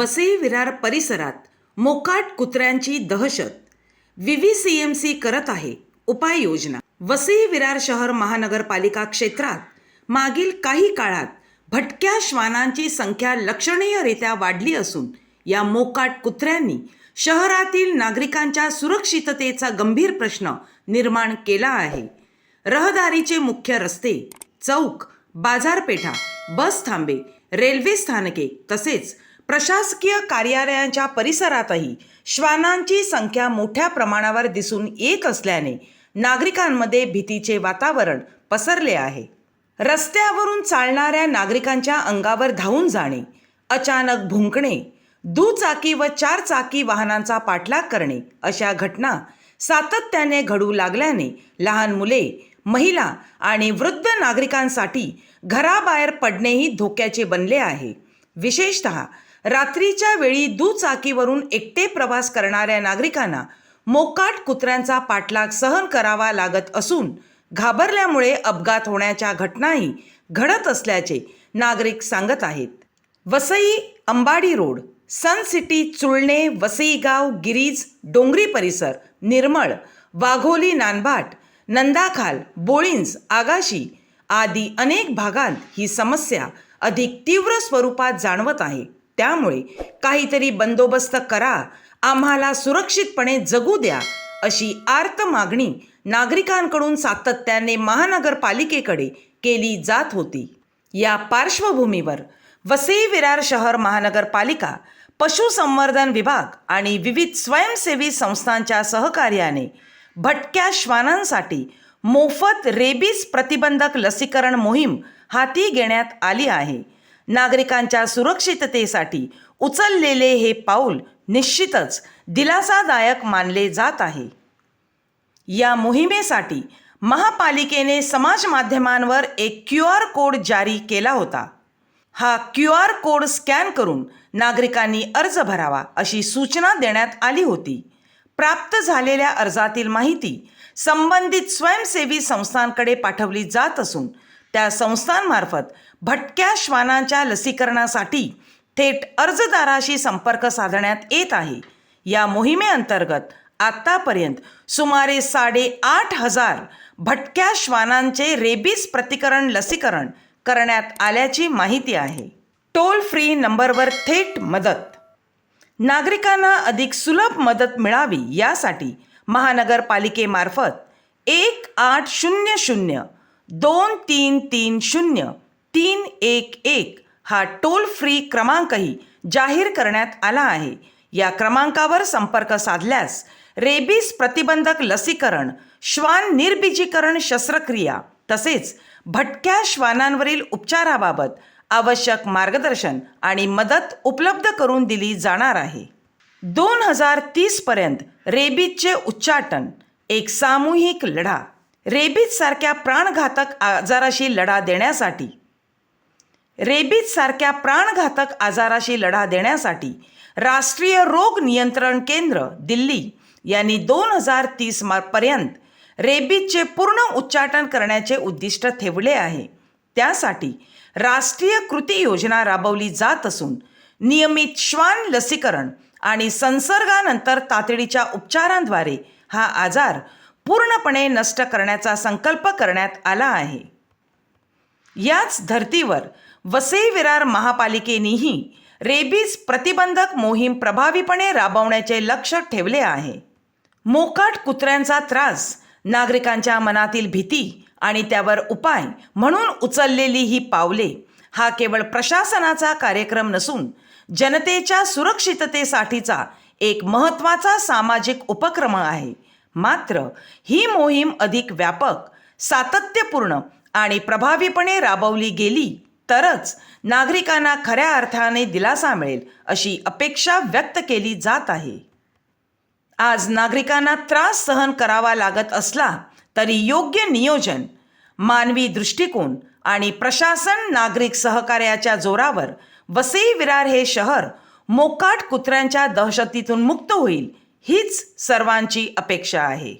वसई विरार परिसरात मोकाट कुत्र्यांची दहशत. V V C M C करत आहे उपाययोजना. वसई विरार शहर महानगरपालिका क्षेत्रात मागील काही काळात भटक्या श्वानांची संख्या लक्षणीयरित्या वाढली असून या मोकाट कुत्र्यांनी शहरातील नागरिकांच्या सुरक्षिततेचा गंभीर प्रश्न निर्माण केला आहे. रहदारीचे मुख्य रस्ते चौक बाजारपेठा बस थांबे रेल्वे स्थानके तसेच प्रशासकीय कार्यालयांच्या परिसरातही श्वानांची संख्या मोठ्या प्रमाणावर दिसून येत असल्याने नागरिकांमध्ये भीतीचे वातावरण पसरले आहे. रस्त्यावरून चालणाऱ्या नागरिकांच्या अंगावर धावून जाणे अचानक भुंकणे दुचाकी व चारचाकी वाहनांचा पाठलाग करणे अशा घटना सातत्याने घडू लागल्याने लहान मुले महिला आणि वृद्ध नागरिकांसाठी घराबाहेर पडणेही धोक्याचे बनले आहे. विशेषत रात्रीच्या वेळी दुचाकीवरून एकटे प्रवास करणाऱ्या नागरिकांना मोकाट कुत्र्यांचा पाठलाग सहन करावा लागत असून घाबरल्यामुळे अपघात होण्याच्या घटनाही घडत असल्याचे नागरिक सांगत आहेत. वसई अंबाडी रोड सन सिटी चुळणे वसईगाव गिरीज डोंगरी परिसर निर्मळ वाघोली नानभाट नंदाखाल बोळिंज आगाशी आदी अनेक भागांत ही समस्या अधिक तीव्र स्वरूपात जाणवत आहे. त्यामुळे काहीतरी बंदोबस्त करा आम्हाला सुरक्षितपणे जगू द्या अशी आर्त मागणी नागरिकांकडून सातत्याने महानगरपालिकेकडे केली जात होती. या पार्श्वभूमीवर वसई विरार शहर महानगरपालिका पशुसंवर्धन विभाग आणि विविध स्वयंसेवी संस्थांच्या सहकार्याने भटक्या श्वानांसाठी मोफत रेबीज प्रतिबंधक लसीकरण मोहीम हाती घेण्यात आली आहे. नागरिकांच्या सुरक्षिततेसाठी उचललेले हे पाऊल निश्चितच दिलासादायक मानले जात आहे. या मोहिमेसाठी महापालिकेने समाज माध्यमांवर एक क्यू आर कोड जारी केला होता. हा क्यू आर कोड स्कॅन करून नागरिकांनी अर्ज भरावा अशी सूचना देण्यात आली होती. प्राप्त झालेल्या अर्जातील माहिती संबंधित स्वयंसेवी संस्थांकडे पाठवली जात असून त्या संस्थांमार्फत भटक्या श्वानांच्या लसीकरणासाठी थेट अर्जदाराशी संपर्क साधण्यात येत आहे. या मोहिमेअंतर्गत आत्तापर्यंत सुमारे साडेआठ हजार भटक्या श्वानांचे रेबीज प्रतिकरण लसीकरण करण्यात आल्याची माहिती आहे. टोल फ्री नंबरवर थेट मदत. नागरिकांना अधिक सुलभ मदत मिळावी यासाठी महानगरपालिकेमार्फत एक आठ शून्य शून्य दोन तीन तीन शून्य तीन एक एक हा टोल फ्री क्रमांकही जाहीर करण्यात आला आहे. या क्रमांकावर संपर्क साधल्यास रेबीज प्रतिबंधक लसीकरण श्वान निर्बीजीकरण शस्त्रक्रिया तसेच भटक्या श्वानांवरील उपचाराबाबत आवश्यक मार्गदर्शन आणि मदत उपलब्ध करून दिली जाणार आहे. दोन हजार तीसपर्यंत रेबीजचे उच्चाटन एक सामूहिक लढा रेबीजसारख्या प्राणघातक आजाराशी लढा देण्यासाठी रेबीजसारख्या प्राणघातक आजाराशी लढा देण्यासाठी राष्ट्रीय रोग नियंत्रण केंद्र दिल्ली यांनी दोन हजार तीस पर्यंत रेबीजचे पूर्ण उच्चाटन करण्याचे उद्दिष्ट ठेवले आहे. त्यासाठी राष्ट्रीय कृती योजना राबवली जात असून नियमित श्वान लसीकरण आणि संसर्गानंतर तातडीच्या उपचारांद्वारे हा आजार पूर्णपणे नष्ट करण्याचा संकल्प करण्यात आला आहे. याच धर्तीवर वसई विरार महापालिकेनेही रेबीज प्रतिबंधक मोहीम प्रभावीपणे राबवण्याचे लक्ष ठेवले आहे. मोकाट कुत्र्यांचा त्रास नागरिकांच्या मनातील भीती आणि त्यावर उपाय म्हणून उचललेली ही पावले हा केवळ प्रशासनाचा कार्यक्रम नसून जनतेच्या सुरक्षिततेसाठीचा एक महत्त्वाचा सामाजिक उपक्रम आहे. मात्र ही मोहीम अधिक व्यापक सातत्यपूर्ण आणि प्रभावीपणे राबवली गेली तरच नागरिकांना खऱ्या अर्थाने दिलासा मिळेल अशी अपेक्षा व्यक्त केली जात आहे. आज नागरिकांना त्रास सहन करावा लागत असला तरी योग्य नियोजन मानवी दृष्टिकोन आणि प्रशासन नागरिक सहकार्याच्या जोरावर वसई विरार हे शहर मोकाट कुत्र्यांच्या दहशतीतून मुक्त होईल हीच सर्वांची अपेक्षा आहे.